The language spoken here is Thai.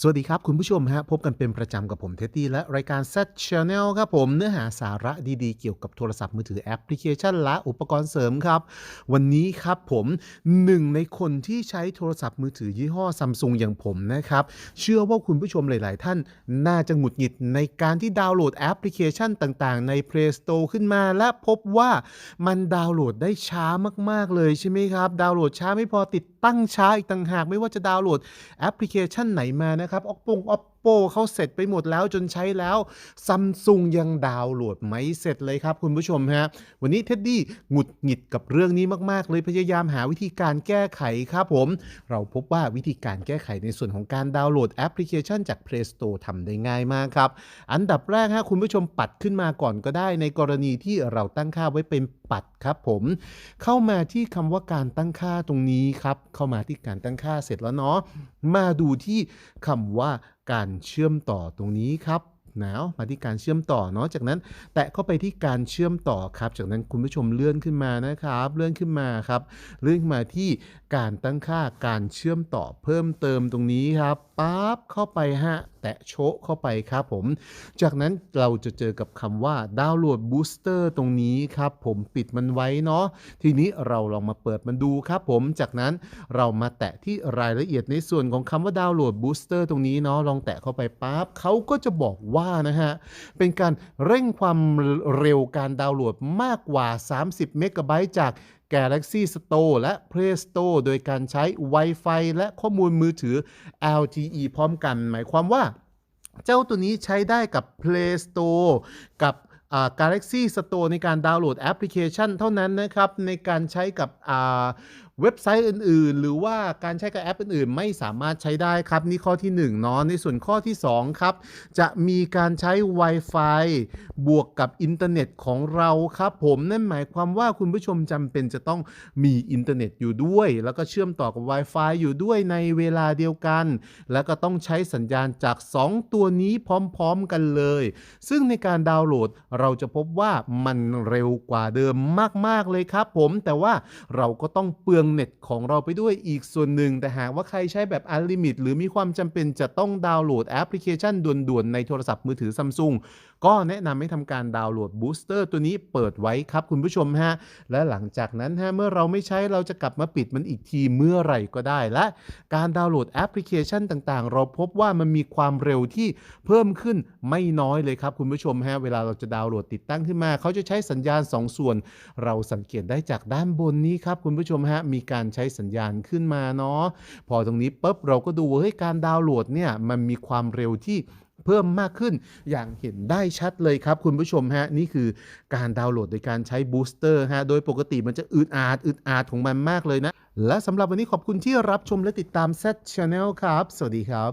สวัสดีครับ คุณผู้ชมฮะพบกันเป็นประจำกับผมเท็ดดี้และรายการ Z Channel ครับผมเนื้อหาสาระดีๆ เกี่ยวกับโทรศัพท์มือถือแอปพลิเคชัน และอุปกรณ์เสริมครับ วันนี้ครับผมหนึ่งในคนที่ใช้โทรศัพท์มือถือยี่ห้อซัมซุงอย่างผมนะครับ เชื่อว่าคุณผู้ชมหลาย ๆ ท่านน่าจะหงุดหงิดในการที่ดาวน์โหลดแอปพลิเคชันต่าง ๆ ใน Play Store ขึ้นมา และพบว่ามันดาวน์โหลดได้ช้ามาก ๆ เลยใช่ไหมครับ ดาวน์โหลดช้าไม่พอติด ตั้งช้าอีกต่างหาก ไม่ว่าจะดาวน์โหลดแอปพลิเคชันไหนมานะครับออกปง Oppo เขาเสร็จไปหมดแล้วจนใช้แล้วซัมซุงยังดาวน์โหลดไม่เสร็จเลยครับคุณผู้ชมฮะวันนี้เท็ดดี้หงุดหงิดกับเรื่องนี้มากๆ เลยพยายามหาวิธีการแก้ไขครับผม เราพบว่าวิธีการแก้ไขในส่วนของการดาวน์โหลดแอปพลิเคชันจาก Play Store ทำได้ง่ายมากครับ อันดับแรกฮะคุณผู้ชมปัดขึ้นมาก่อนก็ได้ในกรณีที่เราตั้งค่าไว้เป็น ปัดครับผมเข้ามาที่คำว่าการตั้งค่าตรงนี้ครับ เข้ามาที่การตั้งค่าเสร็จแล้วเนาะมาดูที่คำว่าการเชื่อมต่อตรงนี้ครับ หนาวมาที่การเชื่อมต่อเนาะจากนั้น แตะเข้าไปที่การเชื่อมต่อครับ จากนั้นคุณผู้ชมเลื่อนขึ้นมานะครับ เลื่อนขึ้นมาครับ เลื่อนขึ้นมาที่การตั้งค่าการเชื่อมต่อเพิ่มเติมตรงนี้ครับปั๊บเข้าไปฮะแตะโชะเข้าไปครับผม จากนั้นเราจะเจอกับคำว่าดาวน์โหลดบูสเตอร์ตรงนี้ครับผมปิดมันไว้เนาะทีนี้เราลองมาเปิดมันดูครับผมจากนั้นเรามาแตะที่รายละเอียดในส่วนของคำว่าดาวน์โหลดบูสเตอร์ตรงนี้เนาะลองแตะเข้าไปปั๊บเขาก็จะบอกว่าานะฮะ เป็นการเร่งความเร็วการดาวน์โหลดมากกว่า 30 เมกะไบต์จาก Galaxy Store และ Play Store โดยการใช้ Wi-Fi และข้อมูลมือถือ LTE พร้อมกัน หมายความว่า เจ้าตัวนี้ใช้ได้กับ Play Store กับอ่า Galaxy Store ในการดาวน์โหลดแอปพลิเคชันเท่านั้นนะครับ ในการใช้กับเว็บไซต์อื่นๆ หรือว่าการใช้กับแอปอื่นๆ ไม่สามารถใช้ได้ครับ นี่ข้อที่1เนาะในส่วนข้อที่ 2 ครับ จะมีการใช้ Wi-Fi บวกกับอินเทอร์เน็ตของเราครับผมนั่นหมายความว่าคุณผู้ชมจำเป็นจะต้องมีอินเทอร์เน็ตอยู่ด้วย แล้วก็เชื่อมต่อกับ Wi-Fi อยู่ด้วยในเวลาเดียวกัน แล้วก็ต้องใช้สัญญาณจาก 2 ตัวนี้พร้อมๆกันเลย ซึ่งในการดาวน์โหลดเราจะพบว่ามันเร็วกว่าเดิมมากๆเลยครับผมแต่ว่าเราก็ต้องเปลืองเน็ตของเราไปด้วยอีกส่วนหนึ่ง แต่หากว่าใครใช้แบบอันลิมิตหรือมีความจำเป็นจะต้องดาวน์โหลดแอปพลิเคชันด่วนๆ ในโทรศัพท์มือถือซัมซุงก็แนะนำให้ทำการดาวน์โหลดบูสเตอร์ตัวนี้เปิดไว้ครับคุณผู้ชมฮะ และหลังจากนั้นฮะเมื่อเราไม่ใช้เราจะกลับมาปิดมันอีกทีเมื่อไหร่ก็ได้ และการดาวน์โหลดแอปพลิเคชันต่างๆ เราพบว่ามันมีความเร็วที่เพิ่มขึ้นไม่น้อยเลยครับคุณผู้ชมฮะเวลาเราจะดาวน์โหลดติดตั้งขึ้นมา เขาจะใช้สัญญาณ 2 ส่วน เราสังเกตได้จากด้านบนนี้ครับคุณผู้ชมฮะมีการใช้สัญญาณขึ้นมาเนาะพอตรงนี้ปุ๊บเราก็ดูเฮ้ยการดาวน์โหลดเนี่ยมันมีความเร็วที่เพิ่มมากขึ้นอย่างเห็นได้ชัดเลยครับ คุณผู้ชมฮะ นี่คือการดาวน์โหลดโดยการใช้บูสเตอร์ฮะ โดยปกติมันจะอึดอาดอึดอาดของมันมากเลยนะ และสำหรับวันนี้ขอบคุณที่รับชมและติดตาม Z Channel ครับ สวัสดีครับ